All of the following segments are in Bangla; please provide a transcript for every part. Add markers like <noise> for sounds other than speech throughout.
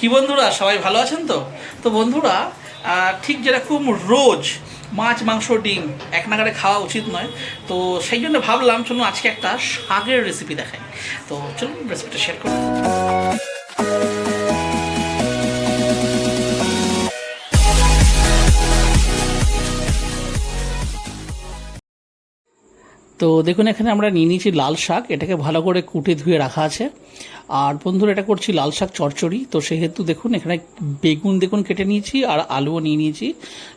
কি বন্ধুরা, সবাই ভালো আছেন তো? তো বন্ধুরা ঠিক যেরকম রোজ মাছ, মাংস, ডিম এক নাগারে খাওয়া উচিত নয়, তো সেই জন্য ভাবলাম চলুন আজকে একটা শাকের রেসিপি দেখাই। তো চলুন রেসিপিটা শেয়ার করি। তো দেখুন, এখানে আমরা নিয়ে নিয়েছি লাল শাক, এটাকে ভালো করে কুটে ধুয়ে রাখা আছে। আর বন্ধুরা, এটা করছি লাল শাক চচ্চড়ি। তো সেহেতু দেখুন, এখানে বেগুন দেখুন কেটে নিয়েছি, আর আলুও নিয়ে নিয়েছি,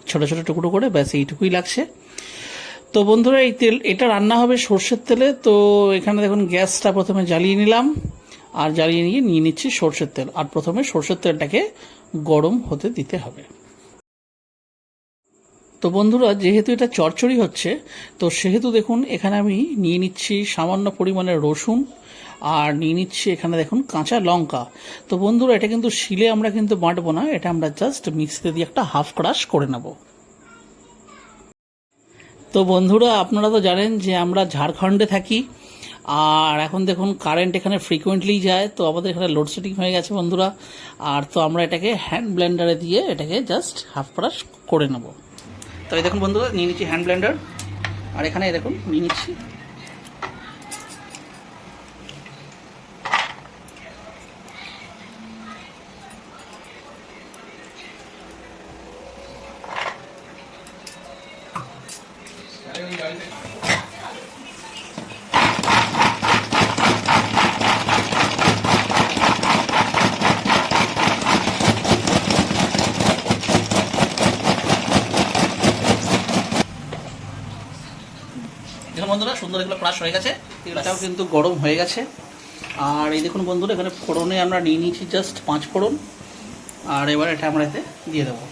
ছোটো ছোটো টুকরো করে, ব্যাস এইটুকুই লাগছে। তো বন্ধুরা, এই তেল, এটা রান্না হবে সর্ষের তেলে। তো এখানে দেখুন, গ্যাসটা প্রথমে জ্বালিয়ে নিলাম, আর জ্বালিয়ে নিয়ে নিয়ে নিচ্ছি সর্ষের তেল। আর প্রথমে সর্ষের তেলটাকে গরম হতে দিতে হবে। তো বন্ধুরা, যেহেতু এটা চচ্চড়ি হচ্ছে, তো সেহেতু দেখুন, এখানে আমি নিয়ে নিচ্ছি সামান্য পরিমাণে রসুন, আর নিয়ে নিচ্ছি এখানে দেখুন কাঁচা লঙ্কা। তো বন্ধুরা, এটা কিন্তু শিলে আমরা কিন্তু বাঁটবো না, এটা আমরা জাস্ট মিক্সিতে দিয়ে একটা হাফ ক্রাশ করে নেব। তো বন্ধুরা, আপনারা তো জানেন যে আমরা ঝাড়খণ্ডে থাকি, আর এখন দেখুন কারেন্ট এখানে ফ্রিকুয়েন্টলি যায়, তো আমাদের এখানে লোডশেডিং হয়ে গেছে বন্ধুরা, আর তো আমরা এটাকে হ্যান্ড ব্লেন্ডারে দিয়ে এটাকে জাস্ট হাফ ক্রাশ করে নেব। তো এই দেখুন বন্ধুরা নিয়ে নিচ্ছি হ্যান্ড ব্লেন্ডার আর এখানে দেখুন, নিয়ে নিচ্ছি। Thank বন্ধুরা সুন্দর এগুলো ক্রাশ হয়ে গেছে। এটাও কিন্তু গরম হয়ে গেছে। আর এই দেখুন বন্ধুরা, এখানে ফোড়নে আমরা নিয়ে নিয়েছি জাস্ট পাঁচ ফোড়ন। আর এবার এটা আমরা এতে দিয়ে দেবো।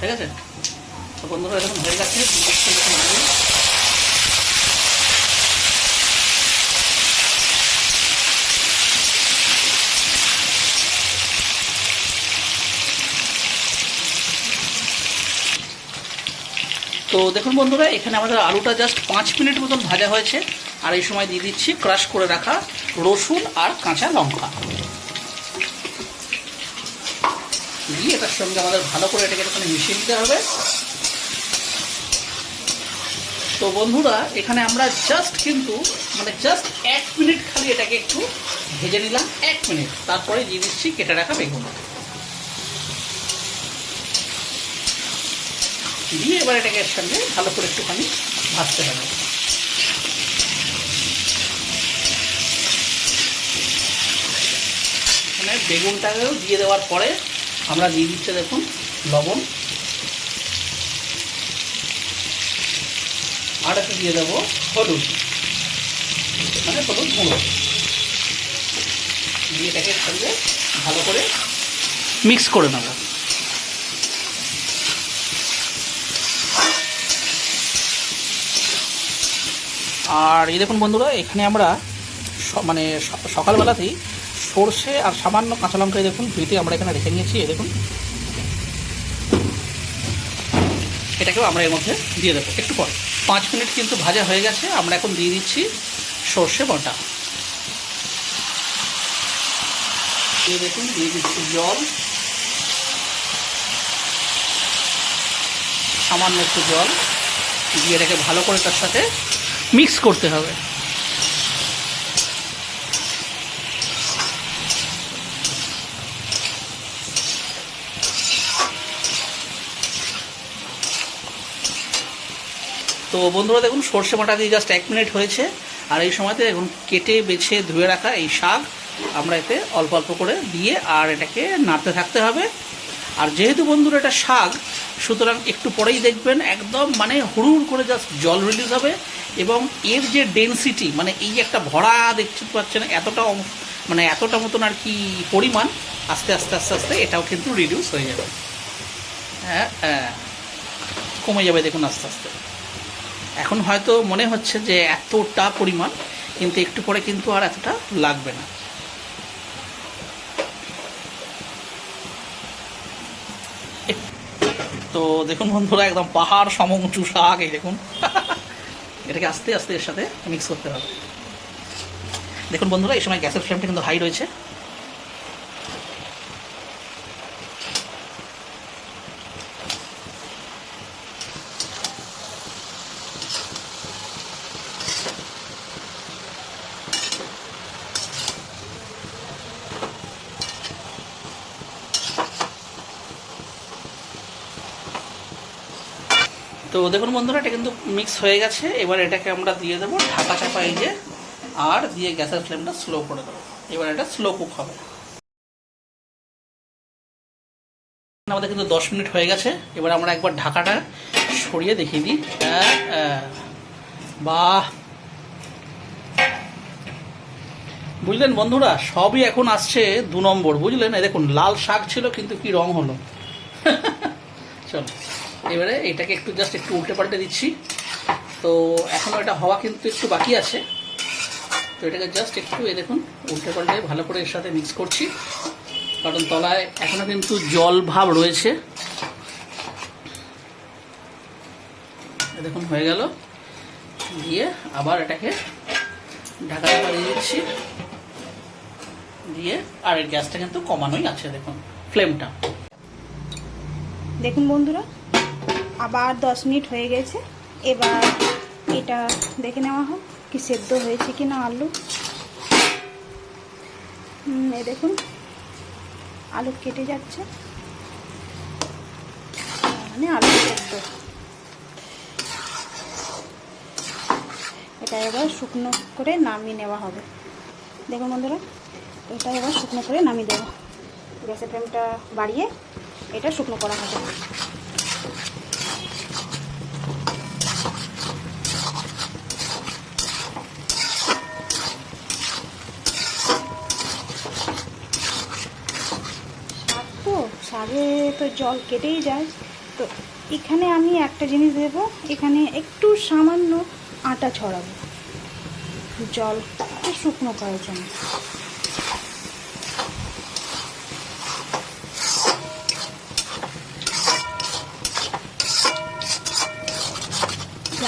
ঠিক আছে? তো বন্ধুরা, এরকম হয়ে গেছে। তো দেখুন বন্ধুরা, এখানে আমাদের আলুটা জাস্ট পাঁচ মিনিট মতন ভাজা হয়েছে। আর এই সময় দিয়ে দিচ্ছি ক্রাশ করে রাখা রসুন আর কাঁচা লঙ্কা। দিয়ে এটার সঙ্গে আমাদের ভালো করে এটাকে এখানে মিশিয়ে দিতে হবে। তো বন্ধুরা, এখানে আমরা জাস্ট কিন্তু মানে জাস্ট এক মিনিট খালি এটাকে একটু ভেজে নিলাম, এক মিনিট। তারপরে দিয়ে দিচ্ছি কেটে রাখা বেগুন। দিয়ে এবার এটাকে এর সঙ্গে ভালো করে একটুখানি ভাজতে হবে। এখানে বেগুনটাকেও দিয়ে দেওয়ার পরে আমরা দিয়ে দিচ্ছে দেখুন লবণ। আর একটু দিয়ে দেবো হলুদ। মানে হলুদ গুঁড়ো। দিয়ে এটাকে সঙ্গে ভালো করে মিক্স করে নেব। আর এই দেখুন বন্ধুরা, এখানে আমরা মানে সকালবেলাতেই সর্ষে আর সামান্য কাঁচা লঙ্কা দেখুন ধুইতে আমরা এখানে রেখে নিয়েছি, এই দেখুন। এটাকেও আমরা এর মধ্যে দিয়ে দেবো। একটু পরে। পাঁচ মিনিট কিন্তু ভাজা হয়ে গেছে, আমরা এখন দিয়ে দিচ্ছি সর্ষে বটা। এই দেখুন, দিয়ে দিচ্ছি জল। সামান্য একটু জল। দিয়ে এটাকে ভালো করে তার সাথে মিক্স করতে হবে। তো বন্ধুরা দেখুন, সর্ষে বাটা দিয়ে জাস্ট এক মিনিট হয়েছে। আর এই সময়তে এখন কেটে, বেছে, ধুয়ে রাখা এই শাক আমরা এতে অল্প অল্প করে দিয়ে আর এটাকে নাড়তে থাকতে হবে। আর যেহেতু বন্ধুরা এটা শাক, সুতরাং একটু পরেই দেখবেন একদম মানে হুড়ুর করে জাস্ট জল রিলিজ হবে। এবং এর যে ডেন্সিটি মানে এই একটা ভরা দেখতে পাচ্ছেন এতটা মানে এতটা মতন আর কি পরিমাণ, আস্তে আস্তে আস্তে আস্তে এটাও কিন্তু রিডিউস হয়ে যাবে। হ্যাঁ হ্যাঁ কমে যাবে দেখুন আস্তে আস্তে। এখন হয়তো মনে হচ্ছে যে এতটা পরিমাণ, কিন্তু একটু পরে কিন্তু আর এতটা লাগবে না। তো দেখুন বন্ধুরা, একদম পাহাড় সম উঁচু শাক, এই দেখুন। <laughs> এটাকে আস্তে আস্তে এর সাথে মিক্স করতে হবে। দেখুন বন্ধুরা, এই সময় গ্যাসের ফ্লেমটা কিন্তু হাই রয়েছে। তো দেখুন বন্ধুরা, এটা কিন্তু মিক্স হয়ে গেছে। এবার এটাকে আমরা দিয়ে দেবো ঢাকা চাপা এই যে, আর দিয়ে গ্যাসের ফ্লেমটা স্লো করে দেবো। এবার এটা স্লো কুক হবে। আমাদের কিন্তু দশ মিনিট হয়ে গেছে। এবার আমরা একবার ঢাকাটা সরিয়ে দেখিয়ে দিই। বাহ! বুঝলেন বন্ধুরা, সবই এখন আসছে দু নম্বর। বুঝলেন? দেখুন, লাল শাক ছিল, কিন্তু কি রং হলো? <laughs> চলো। এবারে এটাকে একটু জাস্ট একটু উল্টে পাল্টে দিচ্ছি। তো এখনও এটা হওয়া কিন্তু একটু বাকি আছে। তো এটাকে জাস্ট একটু এ দেখুন উল্টে পাল্টে ভালো করে এর সাথে মিক্স করছি। কারণ তলায় এখনও কিন্তু জল ভাব রয়েছে। দেখুন, হয়ে গেল। দিয়ে আবার এটাকে ঢাকা চাপা দিয়ে দিচ্ছি। দিয়ে আর এর গ্যাসটা কিন্তু কমানোই আছে, দেখুন ফ্লেমটা দেখুন বন্ধুরা আবার দশ মিনিট হয়ে গেছে। এবার এটা দেখে নেওয়া হোক কি সেদ্ধ হয়েছে কি না আলু এ দেখুন, আলু কেটে যাচ্ছে। মানে আলু সেদ্ধ। এটা এবার শুকনো করে নামিয়ে নেওয়া হবে। দেখুন বন্ধুরা, এটা এবার শুকনো করে নামিয়ে দেবো। গ্যাসের ফ্লেমটা বাড়িয়ে এটা শুকনো করা হবে শাক তো তো জল কেটেই যায়। তো এখানে আমি একটা জিনিস দেব, এখানে একটু সামান্য আটা ছড়াবো। জল শুকনো করার জন্য।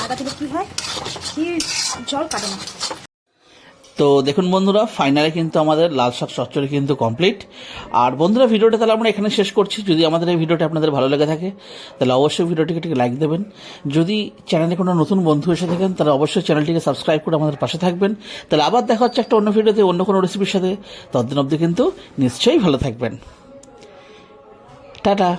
আটা দিলে কী হয়? কি জল কাটে না। তো দেখুন বন্ধুরা ফাইনালে কিন্তু আমাদের লাল শাক চচ্চড়ি কিন্তু কমপ্লিট আর বন্ধুরা, ভিডিওটা তাহলে আমরা এখানে শেষ করছি। যদি আমাদের এই ভিডিওটা আপনাদের ভালো লেগে থাকে, তাহলে অবশ্যই ভিডিওটিকে একটি লাইক দেবেন। যদি চ্যানেলে কোনো নতুন বন্ধু এসে থাকেন, তাহলে অবশ্যই চ্যানেলটিকে সাবস্ক্রাইব করে আমাদের পাশে থাকবেন। তাহলে আবার দেখা হচ্ছে একটা অন্য ভিডিওতে, অন্য কোনো রেসিপির সাথে। ততদিন অবধি কিন্তু নিশ্চয়ই ভালো থাকবেন। টাটা!